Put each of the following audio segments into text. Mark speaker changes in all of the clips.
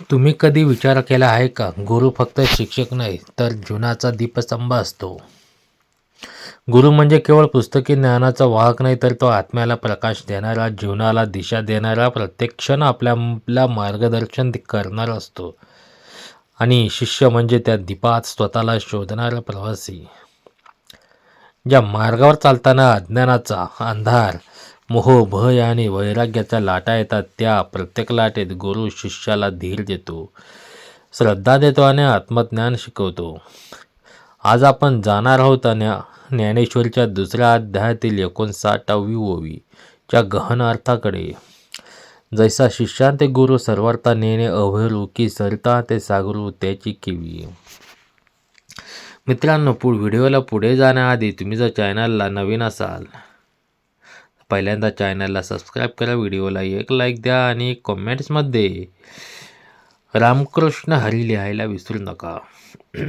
Speaker 1: तुम्ही कधी विचार केला आहे का? गुरु फक्त शिक्षक नाही तर जीवनाचा दीपस्तंभ असतो. गुरु म्हणजे केवळ पुस्तकी ज्ञानाचा वाहक नाही तर तो आत्म्याला प्रकाश देणारा जीवनाला दिशा देणारा प्रत्येक क्षण आपल्याला मार्गदर्शन करणारा असतो. आणि शिष्य म्हणजे त्या दीपात स्वतःला शोधणारा प्रवासी. ज्या मार्गावर चालताना अज्ञानाचा अंधार मोह भय आणि वैराग्याच्या लाटा येतात. त्या प्रत्येक लाटेत गुरु शिष्याला धीर देतो. श्रद्धा देतो आणि आत्मज्ञान शिकवतो. आज आपण जाणार आहोत न्या ज्ञानेश्वरीच्या दुसऱ्या अध्यायातील एकोणसाठावी ओवीच्या गहन अर्थाकडे. जैसा शिष्यांते गुरु सर्वार्था नेणे अभयरू की सरता ते सागरू त्याची किवी. मित्रांनो पुढ व्हिडिओला पुढे जाण्याआधी तुम्ही जर चॅनलला नवीन असाल पहिल्यांदा चॅनलला सबस्क्राईब करा व्हिडिओला एक लाईक द्या आणि कॉमेंट्समध्ये रामकृष्ण हरी लिहायला विसरू नका.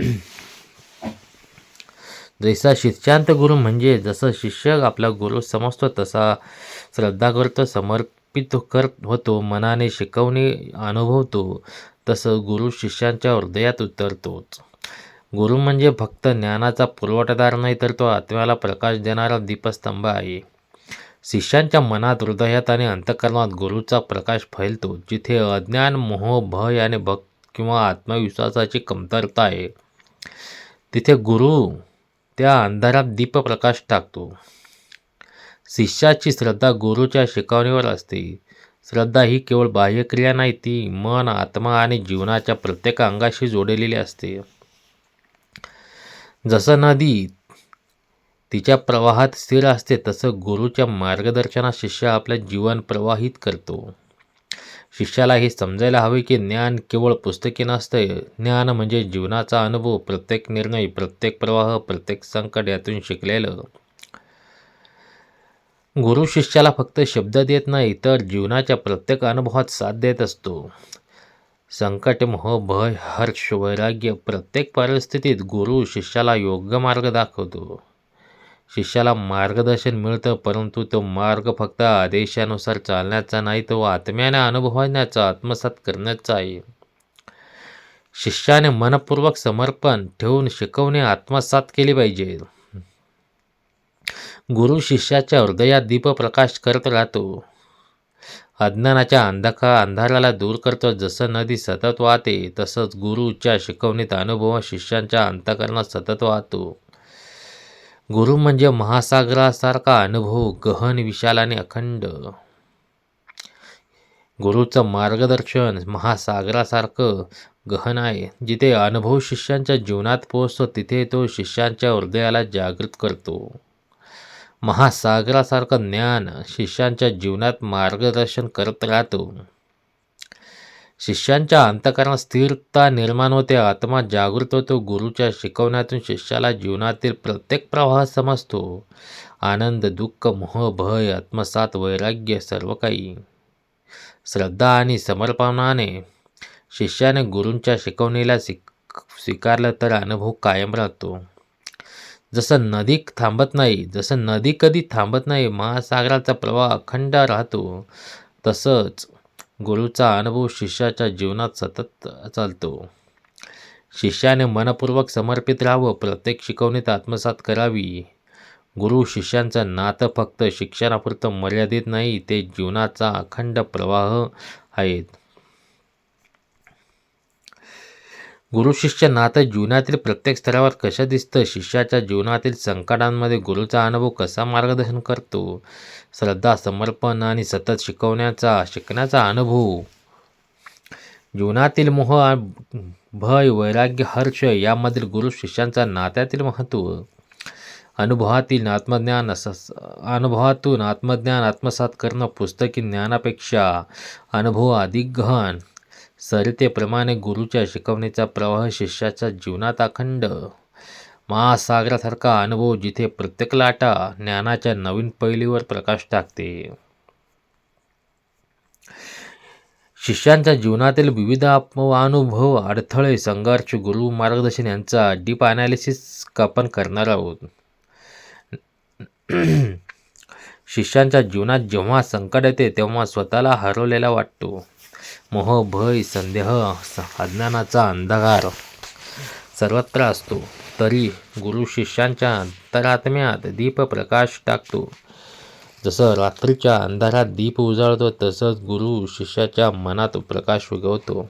Speaker 1: जैसा शिष्यांत गुरु म्हणजे जसं शिष्य आपला गुरु समजतो तसा श्रद्धा करतो समर्पित करत होतो मनाने शिकवणे अनुभवतो तसं गुरु शिष्यांच्या हृदयात उतरतोच. गुरु म्हणजे फक्त ज्ञानाचा पुरवठादार नाही तर तो आत्म्याला प्रकाश देणारा दीपस्तंभ आहे. शिष्यांच्या मनात हृदयात आणि अंतकरणात गुरुचा प्रकाश फैलतो जिथे अज्ञान मोह भय आणि भक्त किंवा आत्मविश्वासाची कमतरता आहे. तिथे गुरु त्या अंधारात दीपप्रकाश टाकतो. शिष्याची श्रद्धा गुरुच्या शिकवणीवर असते. श्रद्धा ही केवळ बाह्यक्रिया नाही ती मन आत्मा आणि जीवनाच्या प्रत्येक अंगाशी जोडलेली असते. जसं नदी तिच्या प्रवाहात स्थिर असते तसं गुरुच्या मार्गदर्शनात शिष्य आपलं जीवन प्रवाहित करतो. शिष्याला हे समजायला हवे की ज्ञान केवळ पुस्तकी नसते. ज्ञान म्हणजे जीवनाचा अनुभव प्रत्येक निर्णय प्रत्येक प्रवाह प्रत्येक संकट यातून शिकलेलं. गुरु शिष्याला फक्त शब्द देत नाही तर जीवनाच्या प्रत्येक अनुभवात साथ देत असतो. संकट मोह भय हर्ष वैराग्य प्रत्येक परिस्थितीत गुरु शिष्याला योग्य मार्ग दाखवतो. शिष्याला मार्गदर्शन मिळतं परंतु तो मार्ग फक्त आदेशानुसार चालण्याचा नाही तो आत्म्याने अनुभवण्याचा आत्मसात करण्याचा आहे. शिष्याने मनपूर्वक समर्पण ठेवून शिकवणे आत्मसात केले पाहिजे. गुरु शिष्याच्या हृदयात दीपप्रकाश करत राहतो. अज्ञानाच्या अंधका अंधाराला दूर करतो. जसं नदी सतत वाहते तसंच गुरुच्या शिकवणीत अनुभव शिष्यांच्या अंतकरणात सतत वाहतो. गुरु म्हणजे महासागरासारखा अनुभव गहन विशाल आणि अखंड. गुरुचं मार्गदर्शन महासागरासारखं गहन आहे. जिथे अनुभव शिष्यांच्या जीवनात पोहोचतो तिथे तो शिष्यांच्या हृदयाला जागृत करतो. महासागरासारखं ज्ञान शिष्यांच्या जीवनात मार्गदर्शन करत राहतो. शिष्यांच्या अंतकरणात स्थिरता निर्माण होते. आत्मा जागृत होतो. गुरुच्या शिकवण्यातून शिष्याला जीवनातील प्रत्येक प्रवाह समजतो. आनंद दुःख मोह भय आत्मसात वैराग्य सर्व काही. श्रद्धा आणि समर्पणाने शिष्याने गुरूंच्या शिकवणीला स्वीक स्वीकारलं तर अनुभव कायम राहतो. जसं नदी थांबत नाही जसं नदी कधी थांबत नाही महासागराचा प्रवाह अखंड राहतो. तसंच गुरुचा अनुभव शिष्याच्या जीवनात सतत चालतो. शिष्याने मनपूर्वक समर्पित राहावं प्रत्येक शिकवणीत आत्मसात करावी. गुरु शिष्यांचं नातं फक्त शिक्षणापुरतं मर्यादित नाही ते जीवनाचा अखंड प्रवाह आहेत. गुरु शिष्य नातं जीवनातील प्रत्येक स्तरावर कसं दिसतं? शिष्याच्या जीवनातील संकटांमध्ये गुरुचा अनुभव कसा मार्गदर्शन करतो? श्रद्धा समर्पण आणि सतत शिकवण्याचा शिकण्याचा अनुभव. जीवनातील मोह भय वैराग्य हर्ष यामधील गुरु शिष्यांचा नात्यातील महत्त्व. अनुभवातील आत्मज्ञान अनुभवातून आत्मज्ञान आत्मसात करणं पुस्तकी ज्ञानापेक्षा अनुभव अधिक गहन सरितेप्रमाणे गुरुच्या शिकवणीचा प्रवाह शिष्याच्या जीवनात अखंड. महासागरासारखा अनुभव जिथे प्रत्येक लाटा ज्ञानाच्या नवीन पैलीवर प्रकाश टाकते. शिष्यांच्या जीवनातील विविध अनुभव अडथळे संघर्ष गुरु मार्गदर्शन यांचा डीप अनालिसिस आपण करणार आहोत. शिष्यांच्या जीवनात जेव्हा संकट येते तेव्हा स्वतःला हरवलेला वाटतो. मोह भय संदेह अज्ञानाचा अंधकार. सर्वत्र असतो तरी गुरु शिष्यांच्या अंतरात्म्यात दीप प्रकाश टाकतो. जसं रात्रीच्या अंधारात दीप उजाळतो तसंच गुरु शिष्याच्या मनात प्रकाश उगवतो.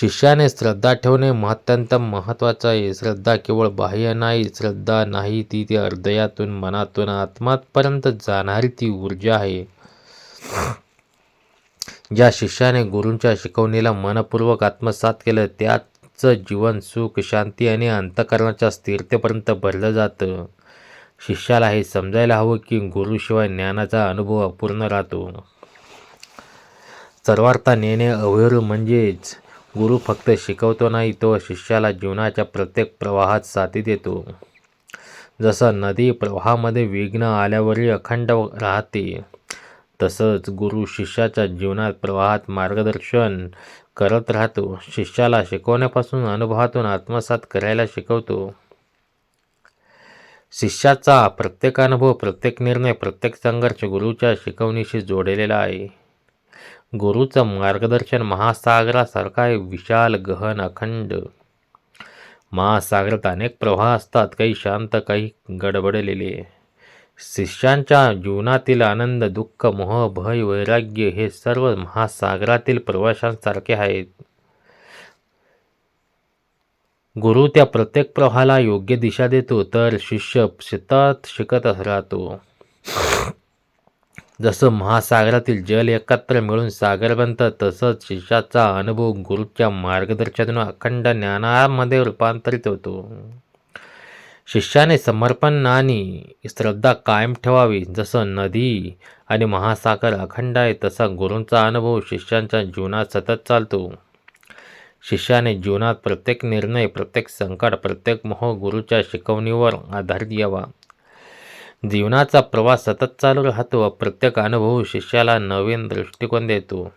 Speaker 1: शिष्याने श्रद्धा ठेवणे अत्यंत महत्त्वाचं आहे. श्रद्धा केवळ बाह्य नाही श्रद्धा नाही ती ती हृदयातून मनातून आत्मापर्यंत जाणारी ती ऊर्जा आहे. ज्या शिष्याने गुरूंच्या शिकवणीला मनपूर्वक आत्मसात केलं त्याचं जीवन सुख शांती आणि अंतकरणाच्या स्थिरतेपर्यंत भरलं जातं. शिष्याला हे समजायला हवं की गुरुशिवाय ज्ञानाचा अनुभव अपूर्ण राहतो. सर्वार्थ नेणे अवहेर म्हणजेच गुरु फक्त शिकवतो नाही तो शिष्याला जीवनाच्या प्रत्येक प्रवाहात साथी देतो. जसं नदी प्रवाहामध्ये विघ्न आल्यावरही अखंड राहते तसंच गुरु शिष्याच्या जीवनात प्रवाहात मार्गदर्शन करत राहतो. शिष्याला शिकवण्यापासून अनुभवातून आत्मसात करायला शिकवतो. शिष्याचा प्रत्येक अनुभव प्रत्येक निर्णय प्रत्येक संघर्ष गुरुच्या शिकवणीशी जोडलेला आहे. गुरुचं मार्गदर्शन महासागरासारखा आहे. विशाल गहन अखंड. महासागरात अनेक प्रवाह असतात. काही शांत काही गडबडलेले. शिष्यांच्या जीवनातील आनंद दुःख मोह भय वैराग्य हे सर्व महासागरातील प्रवाशांसारखे आहेत. गुरु त्या प्रत्येक प्रवाहाला योग्य दिशा देतो तर शिष्य शेतात शिकत राहतो. जसं महासागरातील जल एकत्र मिळून सागर बनतं तसंच शिष्याचा अनुभव गुरुच्या मार्गदर्शनातून अखंड ज्ञानामध्ये रूपांतरित होतो. शिष्याने समर्पण आणि श्रद्धा कायम ठेवावी जसं नदी आणि महासागर अखंड आहे तसा गुरूंचा अनुभव शिष्यांच्या जीवनात सतत चालतो. शिष्याने जीवनात प्रत्येक निर्णय प्रत्येक संकट प्रत्येक मोह गुरुच्या शिकवणीवर आधारित यावा. जीवनाचा प्रवास सतत चालू राहतो प्रत्येक अनुभव शिष्याला नवीन दृष्टिकोन देतो.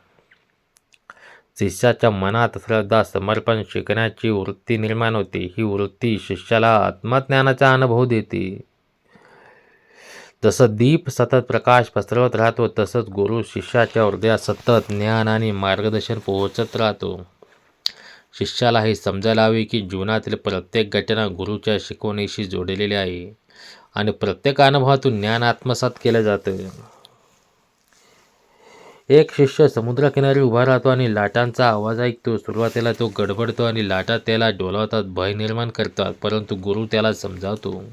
Speaker 1: शिष्याच्या मनात श्रद्धा समर्पण शिकण्याची वृत्ती निर्माण होते. ही वृत्ती शिष्याला आत्मज्ञानाचा अनुभव देते. जसं दीप सतत प्रकाश पसरवत राहतो तसंच गुरु शिष्याच्या हृदयात सतत ज्ञान आणि मार्गदर्शन पोहोचत राहतो. शिष्याला हे समजायला हवे की जीवनातील प्रत्येक घटना गुरुच्या शिकवणीशी जोडलेली आहे आणि प्रत्येक अनुभवातून ज्ञान आत्मसात केलं जातं. एक शिष्य समुद्रकिनारी उभा राहतो आणि लाटांचा आवाज ऐकतो. सुरुवातीला तो गडबडतो आणि लाटा त्याला डोलावतात. भय निर्माण करतात परंतु गुरु त्याला समजावतो.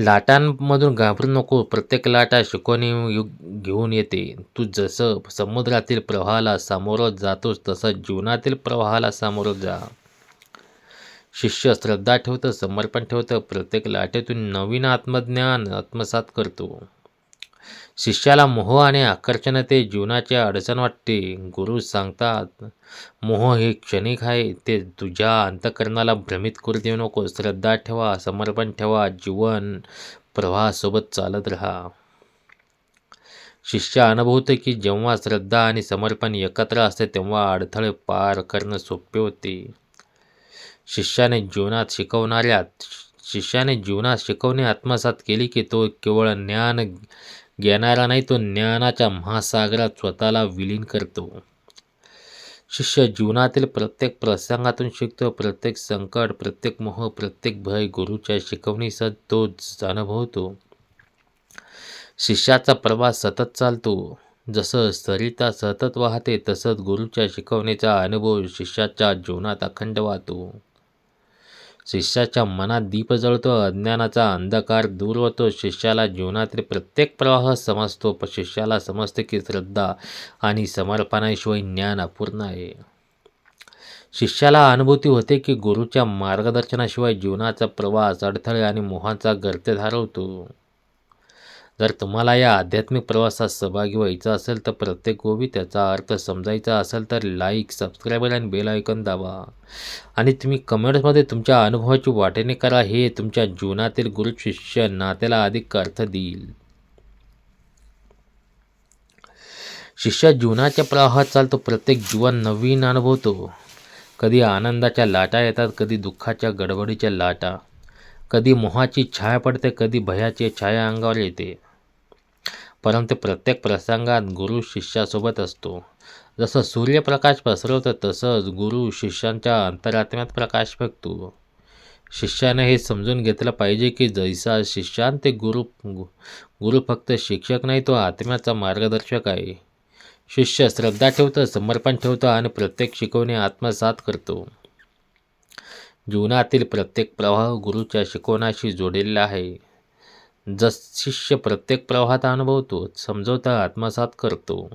Speaker 1: लाटांमधून घाबरू नको. प्रत्येक लाटा शिकवणी घेऊन येते. तू जसं समुद्रातील प्रवाहाला सामोरं जातोस तसं जीवनातील प्रवाहाला सामोरं जा. शिष्य श्रद्धा ठेवतं समर्पण ठेवतं. प्रत्येक लाटेतून नवीन आत्मज्ञान आत्मसात करतो. शिष्याला मोह आणि आकर्षणते जीवनाचे अडचण वाटते. गुरु सांगतात मोह हे क्षणिक आहे. ते तुझ्या अंतकरणाला भ्रमित करू देऊ नको. श्रद्धा ठेवा समर्पण ठेवा. जीवन प्रवाहासोबत चालत राहा. शिष्य अनुभवते की जेव्हा श्रद्धा आणि समर्पण एकत्र असते तेव्हा अडथळे पार करणं सोपे होते. शिष्याने जीवनात शिकवणाऱ्या शिष्याने जीवनात शिकवणे आत्मसात केली की तो केवळ ज्ञान घेणारा नाही तो ज्ञानाच्या महासागरात स्वतःला विलीन करतो. शिष्य जीवनातील प्रत्येक प्रसंगातून शिकतो. प्रत्येक संकट प्रत्येक मोह प्रत्येक भय गुरुच्या शिकवणीसह तो अनुभवतो. शिष्याचा प्रवास सतत चालतो. जसं सरिता सतत वाहते तसंच गुरुच्या शिकवणीचा अनुभव शिष्याच्या जीवनात अखंड वाहतो. शिष्याच्या मनात दीप जळतो अज्ञानाचा अंधकार दूर होतो. शिष्याला जीवनातील प्रत्येक प्रवाह समजतो शिष्याला समजते की श्रद्धा आणि समर्पणाशिवाय ज्ञान अपूर्ण आहे. शिष्याला अनुभूती होते की गुरुच्या मार्गदर्शनाशिवाय जीवनाचा प्रवास अडथळे आणि मोहाचा गर्ते धारवतो. जर तुम्हाला या आध्यात्मिक प्रवासात सहभागी व्हायचा असेल तर प्रत्येक गोवी त्याचा अर्थ समजायचा असेल तर लाईक सबस्क्राईबर आणि बेल आयकन दाबा. आणि तुम्ही कमेंट्समध्ये तुमच्या अनुभवाची वाटेने करा हे तुमच्या जीवनातील गुरु शिष्य नात्याला अधिक अर्थ देईल. शिष्य जीवनाच्या प्रवाहात चालतो प्रत्येक जीवन नवीन अनुभवतो. कधी आनंदाच्या लाटा येतात कधी दुःखाच्या गडबडीच्या लाटा. कधी मोहाची छाया पडते कधी भयाची छाया अंगावर येते. परंतु प्रत्येक प्रसंगात गुरु शिष्यासोबत असतो. जसं सूर्यप्रकाश पसरवतं तसंच गुरु शिष्यांच्या अंतरात्म्यात प्रकाश फेकतो. शिष्याने हे समजून घेतलं पाहिजे की जैसा शिष्यान ते गुरु गुरु फक्त शिक्षक नाही तो आत्म्याचा मार्गदर्शक आहे. शिष्य श्रद्धा ठेवतं समर्पण ठेवतं आणि प्रत्येक शिकवणी आत्मसात करतो. जीवनातील प्रत्येक प्रवाह गुरुच्या शिकवणाशी जोडलेला आहे. जस शिष्य प्रत्येक प्रवाहात अनुभवतो समजवता आत्मसात करतो.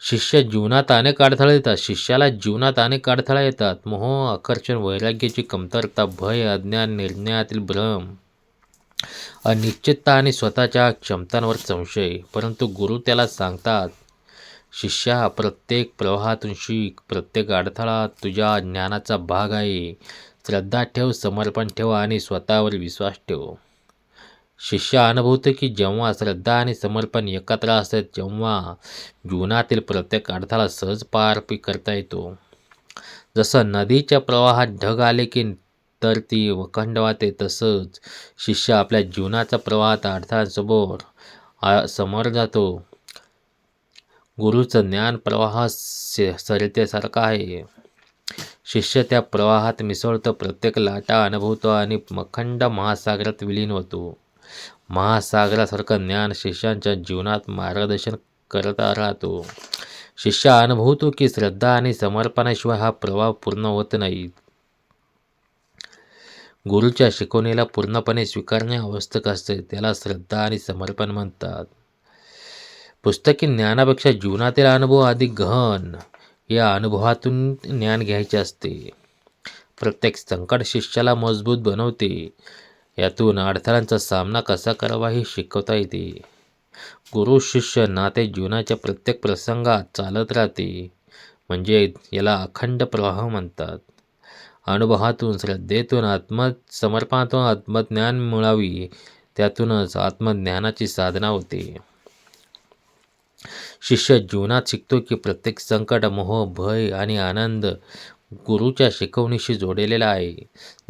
Speaker 1: शिष्य जीवनात अनेक अडथळे येतात. शिष्याला जीवनात अनेक अडथळा येतात. मोह आकर्षण वैराग्याची कमतरता भय अज्ञान निर्णयातील भ्रम अनिश्चितता आणि स्वतःच्या क्षमतांवर संशय. परंतु गुरु त्याला सांगतात शिष्या प्रत्येक प्रवाहातून शिक. प्रत्येक अडथळा तुझ्या ज्ञानाचा भाग आहे. श्रद्धा ठेव समर्पण ठेव आणि स्वतःवर विश्वास ठेव. शिष्य अनुभवतो की जेव्हा श्रद्धा आणि समर्पण एकत्र असतात तेव्हा जीवनातील प्रत्येक अडथळा सहज पार करता येतो. जसं नदीच्या प्रवाहात ढग आले की तर ती वखंड वाहते तसंच शिष्य आपल्या जीवनाच्या प्रवाहात अडथळ्यांसमोर समोर जातो. गुरुचं ज्ञान प्रवाह सरतेसारखा आहे. शिष्य त्या प्रवाहात मिसळतो प्रत्येक लाटा अनुभवतो आणि मखंड महासागरात विलीन होतो. महासागरासारखं ज्ञान शिष्यांच्या जीवनात मार्गदर्शन करत राहतो. शिष्य अनुभवतो की श्रद्धा आणि समर्पणाशिवाय हा प्रभाव पूर्ण होत नाही. गुरुच्या शिकवणीला पूर्णपणे स्वीकारणे आवश्यक असते त्याला श्रद्धा आणि समर्पण म्हणतात. पुस्तकी ज्ञानापेक्षा जीवनातील अनुभव अधिक गहन या अनुभवातून ज्ञान घ्यायचे असते. प्रत्येक संकट शिष्याला मजबूत बनवते. यातून अडथळ्यांचा सामना कसा करावा हे शिकवता येते. गुरु शिष्य नाते जीवनाच्या प्रत्येक प्रसंगात चालत राहते. म्हणजे याला अखंड प्रवाह म्हणतात. अनुभवातून श्रद्धेतून आत्मसमर्पणातून आत्मज्ञान मिळावी त्यातूनच आत्मज्ञानाची साधना होते. शिष्य जीवनात शिकतो की प्रत्येक संकट मोह भय आणि आनंद गुरुच्या शिकवणीशी जोडलेला आहे.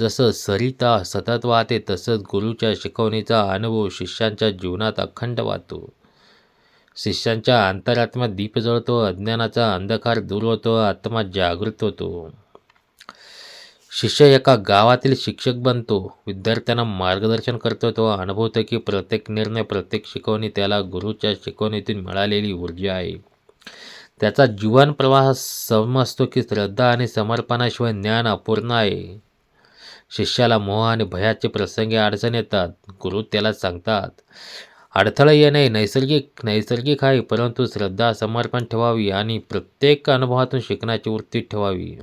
Speaker 1: जसं सरिता सतत वाहते तसंच गुरुच्या शिकवणीचा अनुभव शिष्यांच्या जीवनात अखंड वाहतो. शिष्यांच्या अंतरात्मा दीप जळतो अज्ञानाचा अंधकार दूर होतो आत्मा जागृत होतो. शिष्य एका गावातील शिक्षक बनतो. विद्यार्थ्यांना मार्गदर्शन करतो. तो अनुभवतो की प्रत्येक निर्णय प्रत्येक शिकवणी त्याला गुरुच्या शिकवणीतून मिळालेली ऊर्जा आहे. त्याचा जीवन प्रवाह समजतो की श्रद्धा आणि समर्पणाशिवाय ज्ञान अपूर्ण आहे. शिष्याला मोह आणि भयाचे प्रसंगी अडचण येतात. गुरु त्याला सांगतात अडथळा येणे नैसर्गिक नैसर्गिक आहे परंतु श्रद्धा समर्पण ठेवावी आणि प्रत्येक अनुभवातून शिकण्याची वृत्ती ठेवावी.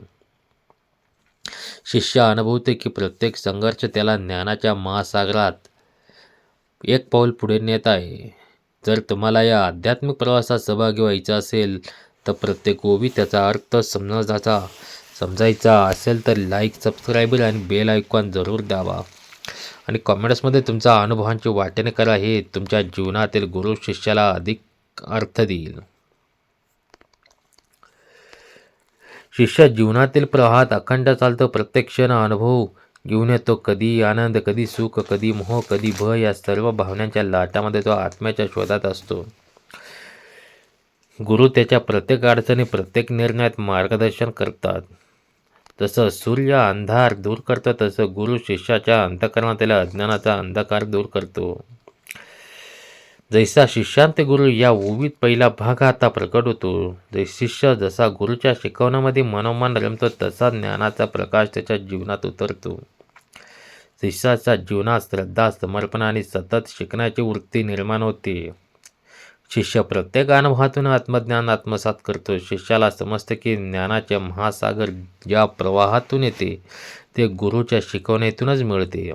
Speaker 1: शिष्य अनुभवते की प्रत्येक संघर्ष त्याला ज्ञानाच्या महासागरात एक पाऊल पुढे नेत आहे. जर तुम्हाला या आध्यात्मिक प्रवासात सहभागी व्हायचा असेल तर प्रत्येक ओवी त्याचा अर्थ समजायचा समजायचा असेल तर लाईक सबस्क्राईबर आणि बेल ऐकॉन जरूर द्यावा आणि कॉमेंट्समध्ये तुमच्या अनुभवांची वाटेने करा हे तुमच्या जीवनातील गुरु शिष्याला अधिक अर्थ देईल. शिष्य जीवनातील प्रवाहात अखंड चालतो प्रत्येक क्षण अनुभव घेऊन येतो. कधी आनंद कधी सुख कधी मोह कधी भय या सर्व भावनांच्या लाटामध्ये तो आत्म्याच्या शोधात असतो. गुरु त्याच्या प्रत्येक अडचणी प्रत्येक निर्णयात मार्गदर्शन करतात. जसं सूर्य अंधार दूर करतं तसं गुरु शिष्याच्या अंतकरणातल्या अज्ञानाचा अंधकार दूर करतो. जैसा शिष्यांत गुरु या ओवीत पहिला भाग आता प्रकट होतो. जै शिष्य जसा गुरुच्या शिकवण्यामध्ये मनोमन रमतो तसा ज्ञानाचा प्रकाश त्याच्या जीवनात उतरतो. शिष्याच्या जीवनात श्रद्धा समर्पण आणि सतत शिकण्याची वृत्ती निर्माण होते. शिष्य प्रत्येक अनुभवातून आत्मज्ञान आत्मसात करतो. शिष्याला समजते की ज्ञानाचे महासागर ज्या प्रवाहातून येते ते गुरुच्या शिकवणीतूनच मिळते.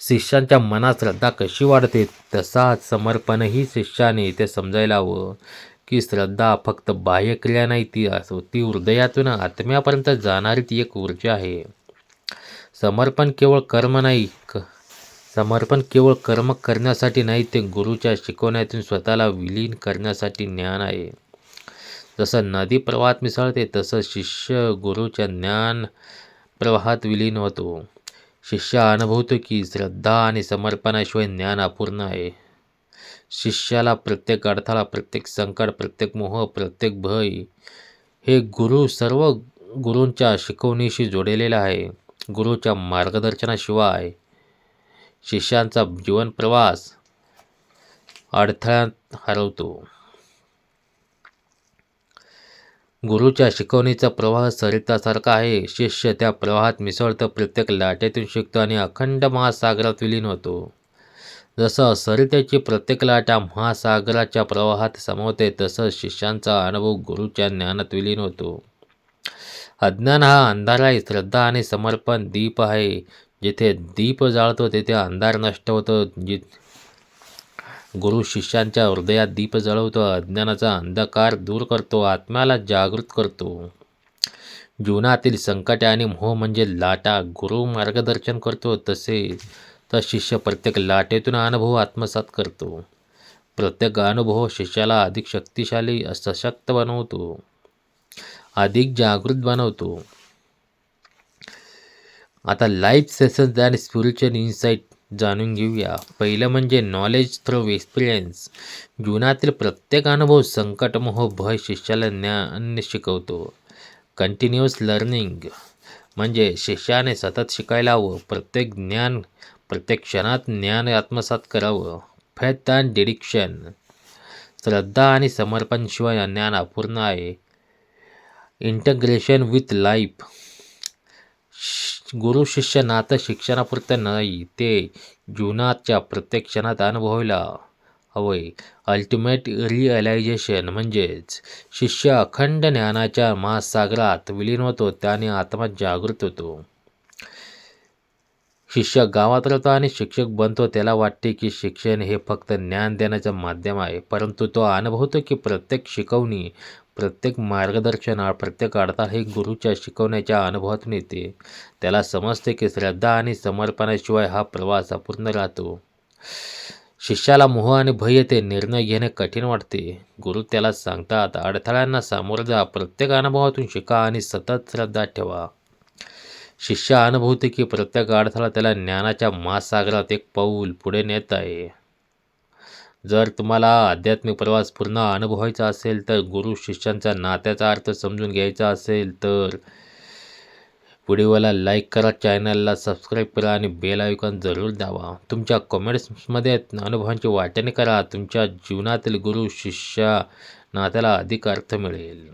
Speaker 1: शिष्यांच्या मनात श्रद्धा कशी वाढते तसाच समर्पणही शिष्याने ते समजायला हवं की श्रद्धा फक्त बाह्यक्रिया नाही ती असो ती हृदयातून आत्म्यापर्यंत जाणारी ती एक ऊर्जा आहे. समर्पण केवळ कर्म नाही समर्पण केवळ कर्म करण्यासाठी नाही ते गुरुच्या शिकवण्यातून स्वतःला विलीन करण्यासाठी ज्ञान आहे. जसं नदी प्रवाहात मिसळते तसं शिष्य गुरुच्या ज्ञान प्रवाहात विलीन होतो. शिष्य अनुभवतो की श्रद्धा आणि समर्पणाशिवाय ज्ञान अपूर्ण आहे. शिष्याला प्रत्येक अडथळा प्रत्येक संकट प्रत्येक मोह प्रत्येक भय हे गुरु सर्व गुरूंच्या शिकवणीशी जोडलेलं आहे. गुरुच्या मार्गदर्शनाशिवाय शिष्यांचा जीवन प्रवास अडथळ्यात हरवतो. गुरुच्या शिकवणीचा प्रवाह सरितासारखा आहे. शिष्य त्या प्रवाहात मिसळतं. प्रत्येक लाटेतून शिकतो आणि अखंड महासागरात विलीन होतो. जसं सरितेची प्रत्येक लाटा महासागराच्या प्रवाहात समवते तसं शिष्यांचा अनुभव गुरुच्या ज्ञानात विलीन होतो. अज्ञान हा अंधार आहे श्रद्धा आणि समर्पण दीप आहे. जिथे दीप जाळतो तिथे अंधार नष्ट होतो. जि गुरु शिष्यांच्या हृदयात दीप जळवतो अज्ञानाचा अंधकार दूर करतो आत्म्याला जागृत करतो. जीवनातील संकटे आणि मोह म्हणजे लाटा. गुरु मार्गदर्शन करतो तसे तर शिष्य प्रत्येक लाटेतून अनुभव आत्मसात करतो. प्रत्येक अनुभव शिष्याला अधिक शक्तिशाली सशक्त बनवतो. अधिक जागृत बनवतो. आता लाईफ सेसन्स आणि स्पिरिच्युअल इन्साईट जाणून घेऊया. पहिलं म्हणजे नॉलेज थ्रू एक्सपिरियन्स जीवनातील प्रत्येक अनुभव संकटमोह भय शिष्याला ज्ञान शिकवतो. कंटिन्युअस लर्निंग म्हणजे शिष्याने सतत शिकायला हवं. प्रत्येक ज्ञान प्रत्येक क्षणात ज्ञान आत्मसात करावं. फेथ अँड डिडिक्शन श्रद्धा आणि समर्पणशिवाय ज्ञान अपूर्ण आहे. इंटग्रेशन विथ लाईफ गुरु शिष्य नातं शिक्षणापुरतं नाही ते जीवनाच्या प्रत्येक क्षणात अनुभवायला हवंय अल्टिमेट रिअलायझेशन म्हणजेच शिष्य अखंड ज्ञानाच्या महासागरात विलीन होतो त्याने आत्मा जागृत होतो. शिष्य गावात राहतो आणि शिक्षक बनतो त्याला वाटते की शिक्षण हे फक्त ज्ञान देण्याचं माध्यम आहे परंतु तो अनुभवतो की प्रत्येक शिकवणी प्रत्येक मार्गदर्शन प्रत्येक अडथळा हे गुरुच्या शिकवण्याच्या अनुभवातून येते. त्याला समजते की श्रद्धा आणि समर्पणाशिवाय हा प्रवास अपूर्ण राहतो. शिष्याला मोह आणि भय येते निर्णय घेणे कठीण वाटते. गुरु त्याला सांगतात अडथळ्यांना सामोरं जा प्रत्येक अनुभवातून शिका आणि सतत श्रद्धा ठेवा. शिष्य अनुभवते की प्रत्येक अडथळा त्याला ज्ञानाच्या महासागरात एक पाऊल पुढे नेत आहे. जर तुम्हाला आध्यात्मिक प्रवास पूर्ण अनुभवायचा असेल तर गुरु शिष्यांचा नात्याचा अर्थ समजून घ्यायचा असेल तर व्हिडिओला लाईक करा चॅनलला सबस्क्राईब करा आणि बेल आयकॉन जरूर द्यावा तुमच्या कमेंट्समध्ये अनुभवांची वाटणी करा. तुमच्या जीवनातील गुरु शिष्या नात्याला अधिक अर्थ मिळेल.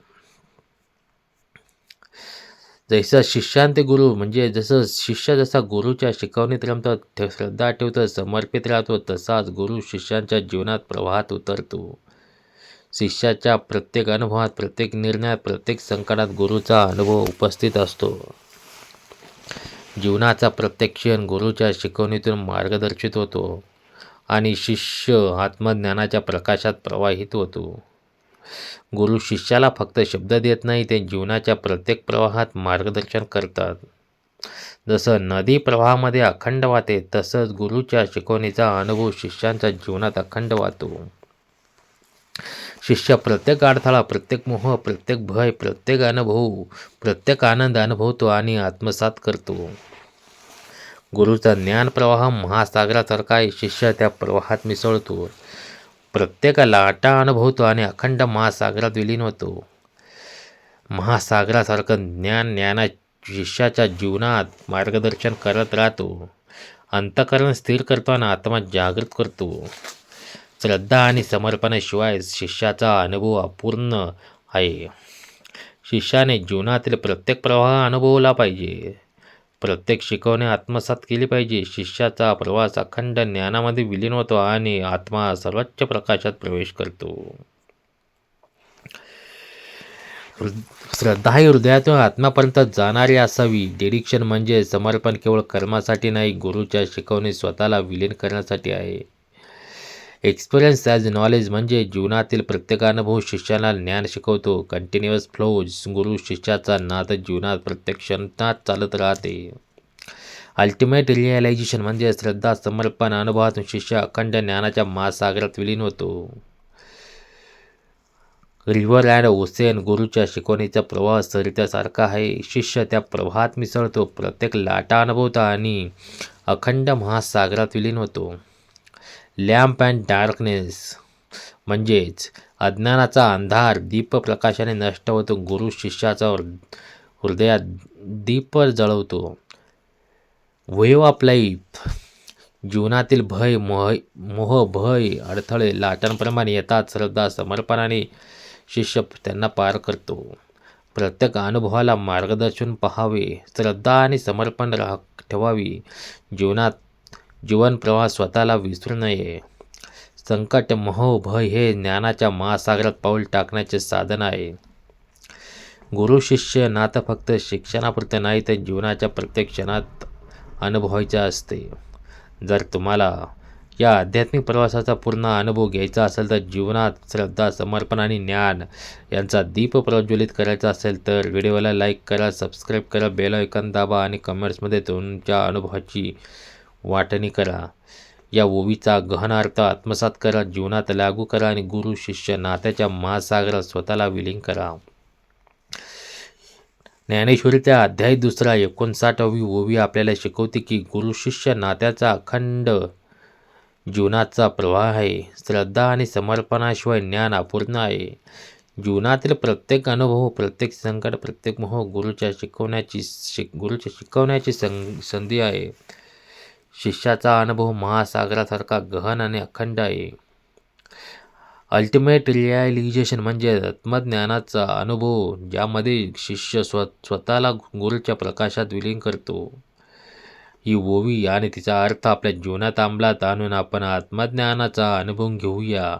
Speaker 1: जैसा शिष्यांते गुरु म्हणजे जसं शिष्य जसा गुरुच्या शिकवणीत रमतो श्रद्धा ठेवतो समर्पित राहतो तसाच गुरु शिष्यांच्या जीवनात प्रवाहात उतरतो. शिष्याच्या प्रत्येक अनुभवात प्रत्येक निर्णयात प्रत्येक संकटात गुरुचा अनुभव उपस्थित असतो. जीवनाचा प्रत्येक क्षण गुरुच्या शिकवणीतून मार्गदर्शित होतो आणि शिष्य आत्मज्ञानाच्या प्रकाशात प्रवाहित होतो. गुरु शिष्याला फक्त शब्द देत नाही ते जीवनाच्या प्रत्येक प्रवाहात मार्गदर्शन करतात. जसं नदी प्रवाहामध्ये अखंड वाहते तसंच गुरुच्या शिकवणीचा अनुभव शिष्यांच्या जीवनात अखंड वाहतो. शिष्य प्रत्येक अडथळा प्रत्येक मोह प्रत्येक भय प्रत्येक अनुभव प्रत्येक आनंद अनुभवतो आणि आत्मसात करतो. गुरुचा ज्ञान प्रवाह महासागरासारखा आहे शिष्य त्या प्रवाहात मिसळतो. प्रत्येकाला लाटा अनुभवतो आणि अखंड महासागरात विलीन होतो. महासागरासारखं ज्ञान ज्ञाना शिष्याच्या जीवनात मार्गदर्शन करत राहतो. अंतकरण स्थिर करतो आणि आत्मा जागृत करतो. श्रद्धा आणि समर्पणाशिवाय शिष्याचा अनुभव अपूर्ण आहे. शिष्याने जीवनातील प्रत्येक प्रवाह अनुभवला पाहिजे. प्रत्येक शिकवणे आत्मसात केली पाहिजे. शिष्याचा प्रवास अखंड ज्ञानामध्ये विलीन होतो आणि आत्मा सर्वोच्च प्रकाशात प्रवेश करतो. श्रद्धा ही हृदयातून आत्मापर्यंत जाणारी असावी. डेडिक्शन म्हणजे समर्पण केवळ कर्मासाठी नाही गुरुच्या शिकवणी स्वतःला विलीन करण्यासाठी आहे. एक्सपिरियन्स ॲज नॉलेज म्हणजे जीवनातील प्रत्येक अनुभव शिष्याला ज्ञान शिकवतो. कंटिन्युअस फ्लोज गुरु शिष्याचा नाद जीवनात प्रत्येक क्षणात चालत राहते. अल्टिमेट रिअलायझेशन म्हणजे श्रद्धा समर्पण अनुभवातून शिष्य अखंड ज्ञानाच्या महासागरात विलीन होतो. रिव्हर अँड ओसेन गुरुच्या शिकवणीचा प्रवाह सरित्यासारखा आहे. शिष्य त्या प्रवाहात मिसळतो. प्रत्येक लाटा अनुभवता आणि अखंड महासागरात विलीन होतो. लॅम्प अँड डार्कनेस म्हणजेच अज्ञानाचा अंधार दीप प्रकाशाने नष्ट होतो. गुरु शिष्याचा हृदयात दीप जळवतो. वे ऑफ लाईफ जीवनातील भय मोह मोह भय अडथळे लाटांप्रमाणे येतात. श्रद्धा समर्पणाने शिष्य त्यांना पार करतो. प्रत्येक अनुभवाला मार्गदर्शन पहावे. श्रद्धा आणि समर्पण राह ठेवावी. जीवनात जीवनप्रवाह स्वतःला विसरू नये. संकट मोह भय हे ज्ञानाच्या महासागरात पाऊल टाकण्याचे साधन आहे. गुरु शिष्य नातं फक्त शिक्षणापुरतं नाही तर जीवनाच्या प्रत्येक क्षणात अनुभवायचे असते. जर तुम्हाला या आध्यात्मिक प्रवासाचा पूर्ण अनुभव घ्यायचा असेल तर जीवनात श्रद्धा समर्पण आणि ज्ञान यांचा दीप प्रज्वलित करायचा असेल तर व्हिडिओला लाईक करा सबस्क्राईब करा बेल ऐकन दाबा आणि कमेंट्समध्ये तुमच्या अनुभवाची वाटणी करा. या ओवीचा गहन अर्थ आत्मसात करा जीवनात लागू करा आणि गुरु शिष्य नात्याच्या महासागरात स्वतःला विलीन करा. ज्ञानेश्वरीचा अध्याय दुसरा एकोणसाठावी ओवी आपल्याला शिकवते की गुरु शिष्य नात्याचा अखंड जीवनाचा प्रवाह आहे. श्रद्धा आणि समर्पणाशिवाय ज्ञान अपूर्ण आहे. जीवनातील प्रत्येक अनुभव प्रत्येक संकट प्रत्येक मोह गुरुच्या शिकवण्याची शिक गुरुच्या शिकवण्याची सं संधी आहे. शिष्याचा अनुभव महासागरासारखा गहन आणि अखंड आहे. अल्टिमेट रियालिझेशन म्हणजे आत्मज्ञानाचा अनुभव ज्यामध्ये शिष्य स्व स्वतःला गुरुच्या प्रकाशात विलीन करतो. ही ओवी आणि तिचा अर्थ आपल्या जीवनात अंमलात आणून आपण आत्मज्ञानाचा अनुभव घेऊया.